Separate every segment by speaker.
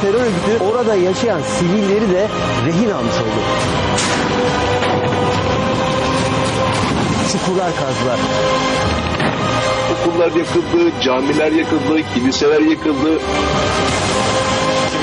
Speaker 1: terör örgütü orada yaşayan sivilleri de rehin almış oldu. Çukurlar kazdılar.
Speaker 2: Okullar yakıldı, camiler yakıldı, kiliseler yakıldı.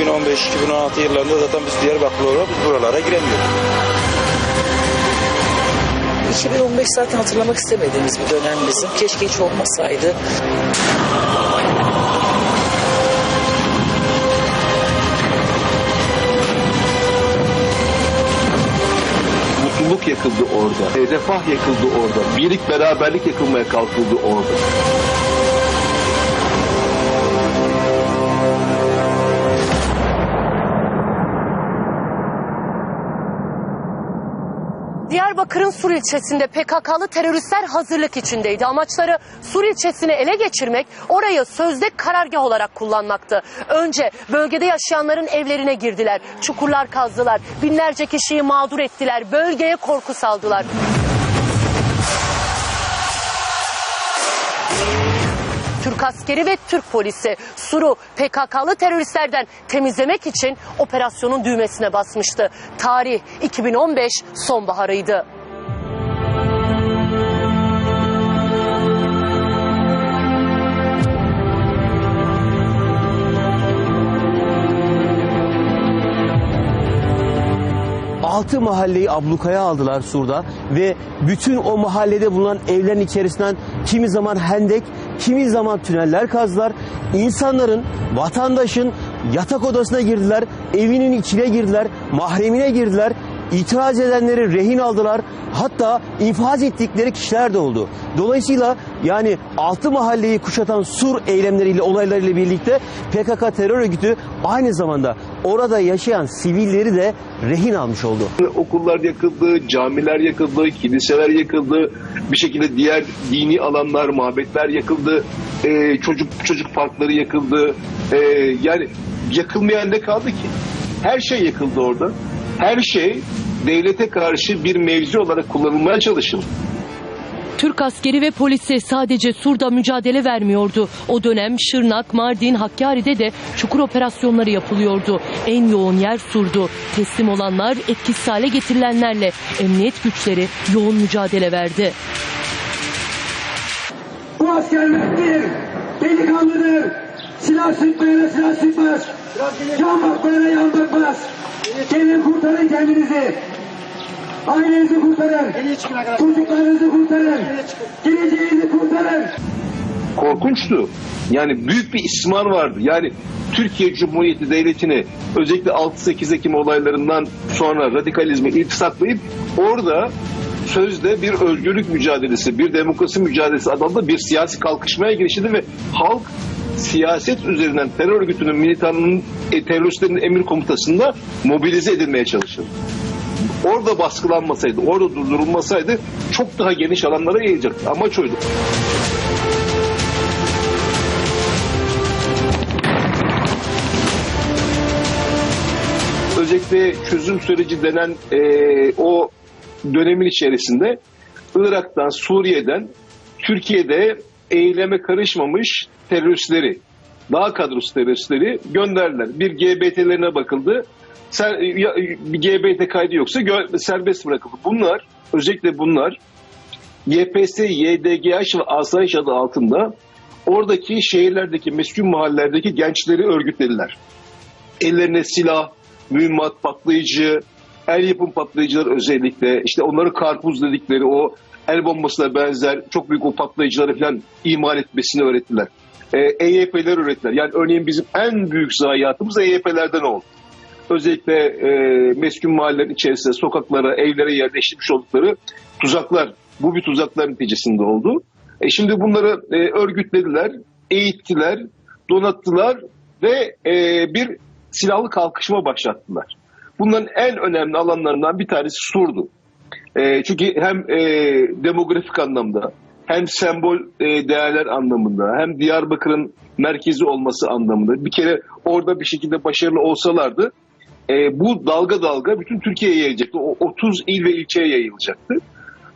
Speaker 3: 2015-2016 yıllarında zaten biz Diyarbakır olarak biz buralara giremiyoruz.
Speaker 4: 2015 zaten hatırlamak istemediğimiz bir dönem bizim. Keşke hiç olmasaydı.
Speaker 2: Yakıldı orada, refah yakıldı orada, birlik beraberlik yakılmaya kalkıldı orada.
Speaker 5: Diyarbakır'ın Sur ilçesinde PKK'lı teröristler hazırlık içindeydi. Amaçları Sur ilçesini ele geçirmek, orayı sözde karargah olarak kullanmaktı. Önce bölgede yaşayanların evlerine girdiler, çukurlar kazdılar, binlerce kişiyi mağdur ettiler, bölgeye korku saldılar. Türk askeri ve Türk polisi Sur'u PKK'lı teröristlerden temizlemek için operasyonun düğmesine basmıştı. Tarih 2015 sonbaharıydı.
Speaker 1: Altı mahalleyi ablukaya aldılar Sur'da ve bütün o mahallede bulunan evlerin içerisinden kimi zaman hendek, kimi zaman tüneller kazdılar. İnsanların, vatandaşın yatak odasına girdiler, evinin içine girdiler, mahremine girdiler. İtiraz edenleri rehin aldılar. Hatta infaz ettikleri kişiler de oldu. Dolayısıyla yani altı mahalleyi kuşatan sur eylemleriyle, olaylarıyla birlikte PKK terör örgütü aynı zamanda orada yaşayan sivilleri de rehin almış oldu.
Speaker 2: Okullar yakıldı, camiler yakıldı, kiliseler yakıldı. Bir şekilde diğer dini alanlar, mabetler yakıldı. e, çocuk çocuk parkları yakıldı. E, yani yakılmayan ne kaldı ki? Her şey yakıldı orada. Her şey devlete karşı bir mevzi olarak kullanılmaya çalışıldı.
Speaker 5: Türk askeri ve polisi sadece Sur'da mücadele vermiyordu. O dönem Şırnak, Mardin, Hakkari'de de çukur operasyonları yapılıyordu. En yoğun yer Sur'du. Teslim olanlar etkisiz hale getirilenlerle emniyet güçleri yoğun mücadele verdi.
Speaker 6: Bu asker Mehmet'tir, delikanlıdır. Silah sıkmayana silah sıkmaz. Can bakmayana yan bakmaz. Gelin kurtarın kendinizi. Ailenizi kurtarın. Çocuklarınızı kurtarın. Geleceğinizi kurtarın.
Speaker 2: korkunçtu. Yani büyük bir istismar vardı. Yani Türkiye Cumhuriyeti Devleti'ni özellikle 6-8 Ekim olaylarından sonra radikalizme iltisaklayıp orada sözde bir özgürlük mücadelesi, bir demokrasi mücadelesi adında bir siyasi kalkışmaya girişildi ve halk siyaset üzerinden terör örgütünün militanının e, teröristlerin emir komutasında mobilize edilmeye çalışıldı. Orada baskılanmasaydı, orada durdurulmasaydı çok daha geniş alanlara yayılacaktı. Amaç oydu. özellikle çözüm süreci denen e, o dönemin içerisinde Irak'tan, Suriye'den Türkiye'de eyleme karışmamış teröristleri, dağ kadrosu teröristleri gönderdiler. Bir GBT'lerine bakıldı. Ser, ya, bir GBT kaydı yoksa gö- serbest bırakıldı. Bunlar, özellikle bunlar YPS, YDGH ve Asayiş adı altında oradaki şehirlerdeki, meskun mahallelerdeki gençleri örgütlediler ellerine silah, mühimmat patlayıcı, el yapım patlayıcılar özellikle işte onları karpuz dedikleri o el bombasına benzer çok büyük o patlayıcıları falan imal etmesini öğrettiler. Ee, EYP'ler öğrettiler. Yani örneğin bizim en büyük zayiatımız EYP'lerden oldu. Özellikle e, meskun mahallelerin içerisinde sokaklara, evlere yerleştirmiş oldukları tuzaklar. Bu bir tuzaklar neticesinde oldu. E şimdi bunları e, örgütlediler, eğittiler, donattılar ve e, bir silahlı kalkışma başlattılar. Bunların en önemli alanlarından bir tanesi Sur'du. E, çünkü hem e, demografik anlamda hem sembol e, değerler anlamında hem Diyarbakır'ın merkezi olması anlamında bir kere orada bir şekilde başarılı olsalardı e, bu dalga dalga bütün Türkiye'ye yayılacaktı. O 30 il ve ilçeye yayılacaktı.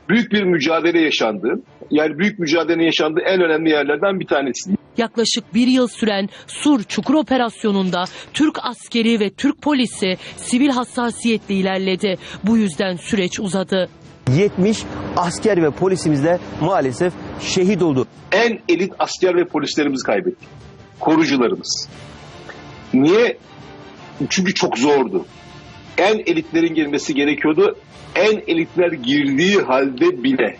Speaker 2: Büyük bir mücadele yaşandı. Yani büyük mücadele yaşandığı en önemli yerlerden bir tanesi.
Speaker 5: Yaklaşık bir yıl süren Sur Çukur Operasyonu'nda Türk askeri ve Türk polisi sivil hassasiyetle ilerledi. Bu yüzden süreç uzadı.
Speaker 1: 70 asker ve polisimiz de maalesef şehit oldu.
Speaker 2: en elit asker ve polislerimizi kaybettik. Korucularımız. Niye? Çünkü çok zordu. En elitlerin girmesi gerekiyordu. En elitler girdiği halde bile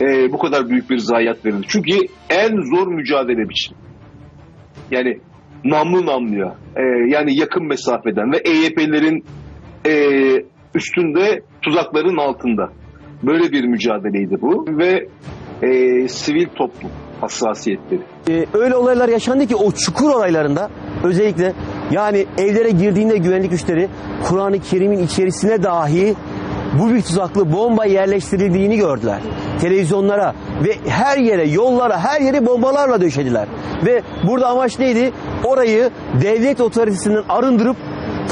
Speaker 2: e, bu kadar büyük bir zayiat verildi. Çünkü en zor mücadele biçimi. Yani namlu namluya, e, yani yakın mesafeden ve EYP'lerin e, üstünde tuzakların altında. Böyle bir mücadeleydi bu ve e, sivil toplum hassasiyetleri.
Speaker 1: Ee, öyle olaylar yaşandı ki o çukur olaylarında özellikle yani evlere girdiğinde güvenlik güçleri Kur'an-ı Kerim'in içerisine dahi bu bir tuzaklı bomba yerleştirildiğini gördüler. Televizyonlara ve her yere, yollara, her yeri bombalarla döşediler. Ve burada amaç neydi? Orayı devlet otoritesinden arındırıp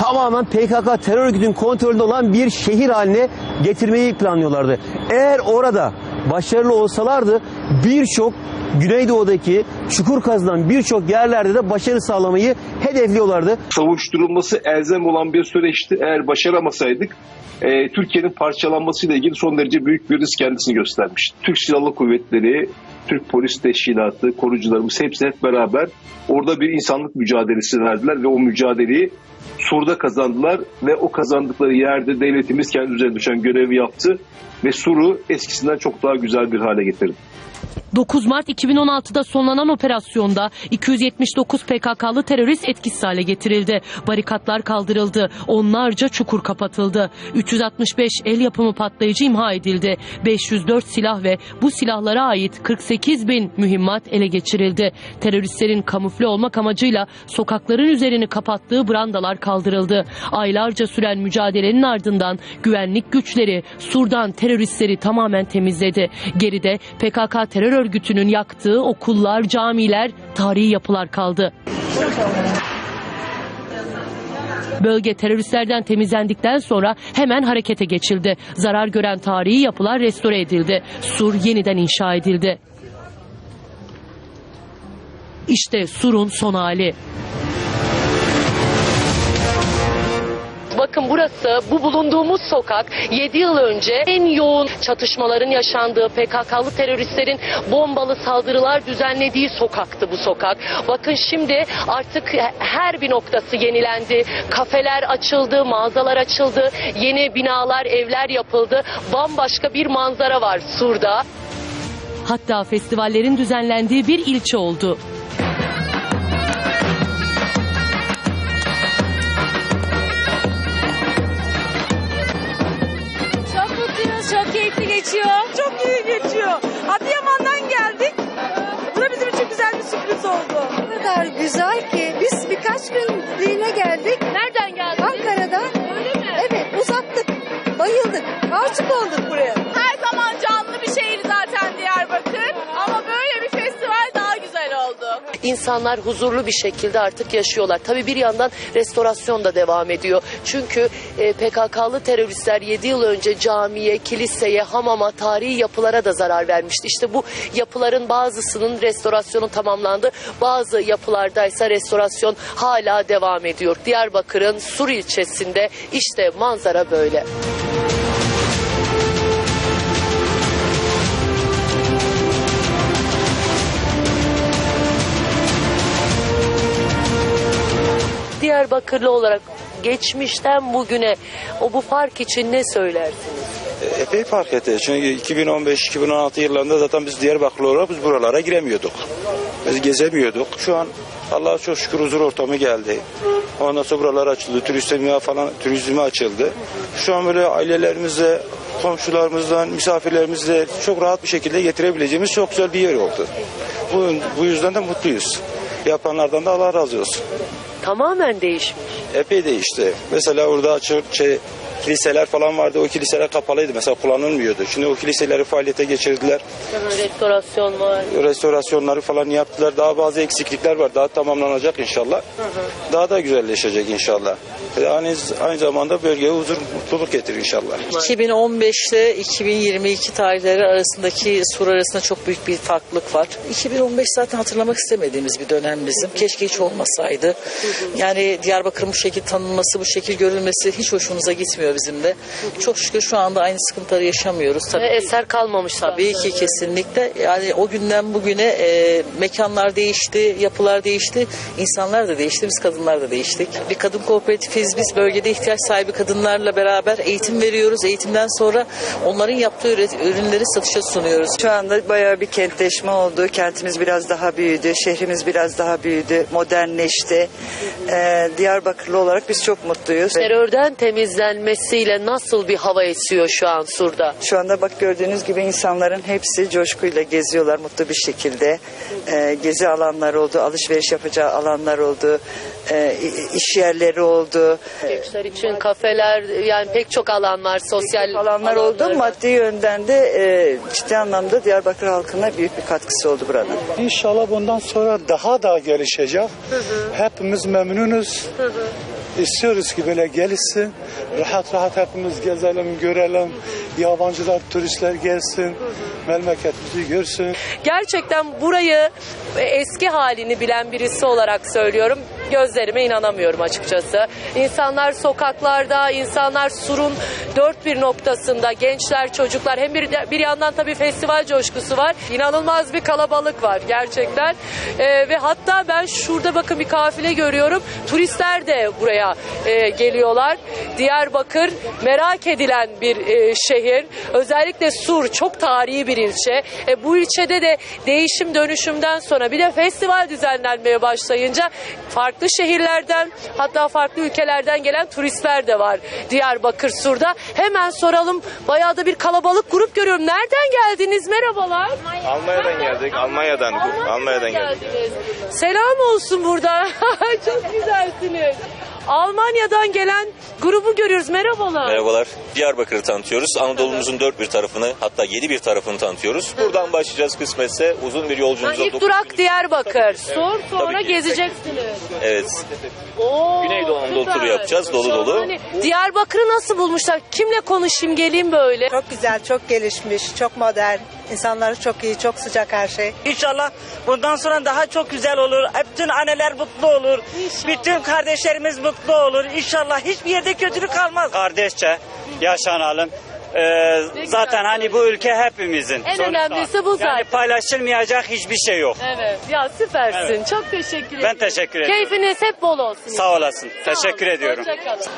Speaker 1: tamamen PKK terör örgütünün kontrolünde olan bir şehir haline getirmeyi planlıyorlardı. Eğer orada başarılı olsalardı birçok Güneydoğu'daki çukur kazılan birçok yerlerde de başarı sağlamayı hedefliyorlardı.
Speaker 2: Savuşturulması elzem olan bir süreçti. Eğer başaramasaydık e, Türkiye'nin parçalanmasıyla ilgili son derece büyük bir risk kendisini göstermiş. Türk Silahlı Kuvvetleri, Türk Polis Teşkilatı, korucularımız hepsi hep beraber orada bir insanlık mücadelesi verdiler ve o mücadeleyi Sur'da kazandılar ve o kazandıkları yerde devletimiz kendi üzerine düşen görevi yaptı ve Sur'u eskisinden çok daha güzel bir hale getirdi.
Speaker 5: 9 Mart 2016'da sonlanan operasyonda 279 PKK'lı terörist etkisiz hale getirildi. Barikatlar kaldırıldı. Onlarca çukur kapatıldı. 365 el yapımı patlayıcı imha edildi. 504 silah ve bu silahlara ait 48 bin mühimmat ele geçirildi. Teröristlerin kamufle olmak amacıyla sokakların üzerini kapattığı brandalar kaldırıldı. Aylarca süren mücadelenin ardından güvenlik güçleri Sur'dan teröristleri tamamen temizledi. Geride PKK terör örgütünün yaktığı okullar, camiler, tarihi yapılar kaldı. Bölge teröristlerden temizlendikten sonra hemen harekete geçildi. Zarar gören tarihi yapılar restore edildi. Sur yeniden inşa edildi. İşte Sur'un son hali. Bakın burası bu bulunduğumuz sokak 7 yıl önce en yoğun çatışmaların yaşandığı PKK'lı teröristlerin bombalı saldırılar düzenlediği sokaktı bu sokak. Bakın şimdi artık her bir noktası yenilendi. Kafeler açıldı, mağazalar açıldı, yeni binalar, evler yapıldı. Bambaşka bir manzara var Sur'da. Hatta festivallerin düzenlendiği bir ilçe oldu.
Speaker 7: Kadar güzel ki biz birkaç günlüğüne geldik
Speaker 8: Nereden geldin?
Speaker 7: Ankara'dan.
Speaker 8: Öyle mi?
Speaker 7: Evet uzattık. Bayıldık. Aşık olduk
Speaker 5: İnsanlar huzurlu bir şekilde artık yaşıyorlar. Tabii bir yandan restorasyon da devam ediyor. Çünkü e, PKK'lı teröristler 7 yıl önce camiye, kiliseye, hamama, tarihi yapılara da zarar vermişti. İşte bu yapıların bazısının restorasyonu tamamlandı. Bazı yapılardaysa restorasyon hala devam ediyor. Diyarbakır'ın Sur ilçesinde işte manzara böyle. Diyarbakırlı olarak geçmişten bugüne o bu fark için ne söylersiniz?
Speaker 3: Epey fark etti. Çünkü 2015-2016 yıllarında zaten biz Diyarbakırlı olarak biz buralara giremiyorduk. Biz gezemiyorduk. Şu an Allah'a çok şükür huzur ortamı geldi. Ondan sonra buralar açıldı. Turizme falan turizme açıldı. Şu an böyle ailelerimizle, komşularımızdan, misafirlerimizle çok rahat bir şekilde getirebileceğimiz çok güzel bir yer oldu. Bu, bu yüzden de mutluyuz. Yapanlardan da Allah razı olsun.
Speaker 5: Tamamen değişmiş.
Speaker 3: Epey değişti. Mesela orada açık şey Kiliseler falan vardı. O kiliseler kapalıydı. Mesela kullanılmıyordu. Şimdi o kiliseleri faaliyete geçirdiler.
Speaker 5: Restorasyon var.
Speaker 3: Restorasyonları falan yaptılar. Daha bazı eksiklikler var. Daha tamamlanacak inşallah. Daha da güzelleşecek inşallah. Aynı, aynı zamanda bölgeye huzur, mutluluk getirir inşallah.
Speaker 4: 2015 ile 2022 tarihleri arasındaki sur arasında çok büyük bir farklılık var. 2015 zaten hatırlamak istemediğimiz bir dönem bizim. Keşke hiç olmasaydı. Yani Diyarbakır'ın bu şekilde tanınması, bu şekil görülmesi hiç hoşumuza gitmiyor bizim de. Çok şükür şu anda aynı sıkıntıları yaşamıyoruz. Tabii
Speaker 5: eser kalmamış
Speaker 4: Tabii ki kesinlikle. Yani o günden bugüne e, mekanlar değişti, yapılar değişti, insanlar da değişti, biz kadınlar da değiştik. Bir kadın kooperatifiz, biz bölgede ihtiyaç sahibi kadınlarla beraber eğitim veriyoruz. Eğitimden sonra onların yaptığı ürünleri satışa sunuyoruz.
Speaker 9: Şu anda bayağı bir kentleşme oldu. Kentimiz biraz daha büyüdü. Şehrimiz biraz daha büyüdü. Modernleşti. Ee, Diyarbakırlı olarak biz çok mutluyuz.
Speaker 5: Terörden temizlenmesiyle nasıl bir hava esiyor şu an Sur'da?
Speaker 9: Şu anda bak gördüğünüz gibi insanların hepsi coşkuyla geziyorlar mutlu bir şekilde. Ee, gezi alanları oldu, alışveriş yapacağı alanlar oldu, e, iş yerleri oldu.
Speaker 5: Gençler için kafeler yani pek çok alan var sosyal
Speaker 9: alanlar oldu.
Speaker 5: alanlar.
Speaker 9: Maddi yönden de e, ciddi anlamda Diyarbakır halkına büyük bir katkısı oldu buranın.
Speaker 10: İnşallah bundan sonra daha da gelişecek. Hepimiz memnunuz. İstiyoruz ki böyle gelişsin. Rahat rahat hepimiz gezelim, görelim. Yabancılar, turistler gelsin. Memleketimizi görsün.
Speaker 5: Gerçekten burayı e, eski halini bilen birisi olarak söylüyorum. Gözlerime inanamıyorum açıkçası. İnsanlar sokaklarda, insanlar surun dört bir noktasında, gençler, çocuklar. Hem bir, bir yandan tabii festival coşkusu var. İnanılmaz bir kalabalık var gerçekten. Ee, ve hatta ben şurada bakın bir kafile görüyorum. Turistler de buraya e, geliyorlar. Diyarbakır merak edilen bir e, şehir. Özellikle Sur çok tarihi bir ilçe. E, bu ilçede de değişim dönüşümden sonra bir de festival düzenlenmeye başlayınca farklı şehirlerden hatta farklı ülkelerden gelen turistler de var Diyarbakır Sur'da. Hemen soralım. Bayağı da bir kalabalık grup görüyorum. Nereden geldiniz? Merhabalar.
Speaker 11: Almanya'dan geldik. Almanya'dan. Almanya'dan geldik.
Speaker 5: geldiniz. Selam olsun burada. çok güzelsiniz. Almanya'dan gelen grubu görüyoruz. Merhabalar.
Speaker 11: Merhabalar. Diyarbakır'ı tanıtıyoruz. Anadolu'muzun dört bir tarafını hatta yedi bir tarafını tanıtıyoruz. Buradan başlayacağız kısmetse uzun bir
Speaker 5: Ha,
Speaker 11: yolculuğumuza.
Speaker 5: İlk
Speaker 11: dokuz-
Speaker 5: durak Diyarbakır. Sor sonra
Speaker 11: Tabii ki.
Speaker 5: gezeceksiniz.
Speaker 11: Evet.
Speaker 5: Oo,
Speaker 11: Güneydoğu Anadolu
Speaker 5: süper.
Speaker 11: yapacağız, dolu dolu.
Speaker 5: Şahane. Diyarbakır'ı nasıl bulmuşlar? Kimle konuşayım geleyim böyle?
Speaker 12: Çok güzel, çok gelişmiş, çok modern. İnsanları çok iyi, çok sıcak her şey.
Speaker 13: İnşallah bundan sonra daha çok güzel olur. Bütün anneler mutlu olur. Bütün kardeşlerimiz mutlu olur. İnşallah hiçbir yerde kötülük kalmaz.
Speaker 14: Kardeşçe yaşanalım. Ee, zaten hani bu ülke hepimizin.
Speaker 5: En önemlisi bu zaten.
Speaker 14: Yani paylaşılmayacak hiçbir şey yok.
Speaker 5: Evet. Ya süpersin.
Speaker 14: Evet.
Speaker 5: Çok teşekkür ederim.
Speaker 14: Ben teşekkür ediyorum.
Speaker 5: Keyfiniz hep bol olsun.
Speaker 14: Sağ olasın.
Speaker 5: Sağ
Speaker 14: Teşekkür
Speaker 5: olun.
Speaker 14: ediyorum.
Speaker 5: Hoşça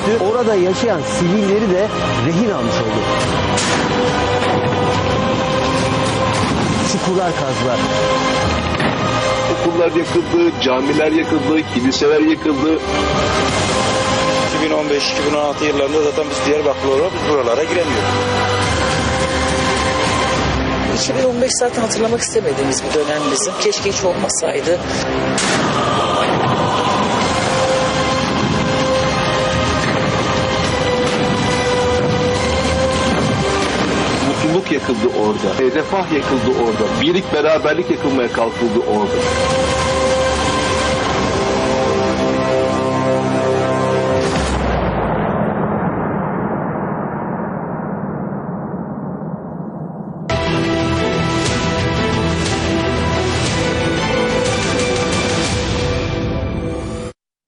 Speaker 1: örgütü orada yaşayan sivilleri de rehin almış oldu. Çukurlar kazdılar.
Speaker 2: Okullar yakıldı, camiler yakıldı, kiliseler yakıldı.
Speaker 3: 2015-2016 yıllarında zaten biz Diyarbakırlı olarak biz buralara giremiyorduk.
Speaker 4: 2015 zaten hatırlamak istemediğimiz bir dönem bizim. Keşke hiç olmasaydı.
Speaker 2: Yakıldı orada. e, Refah yakıldı orada. Birlik beraberlik yakılmaya kalkıldı orada.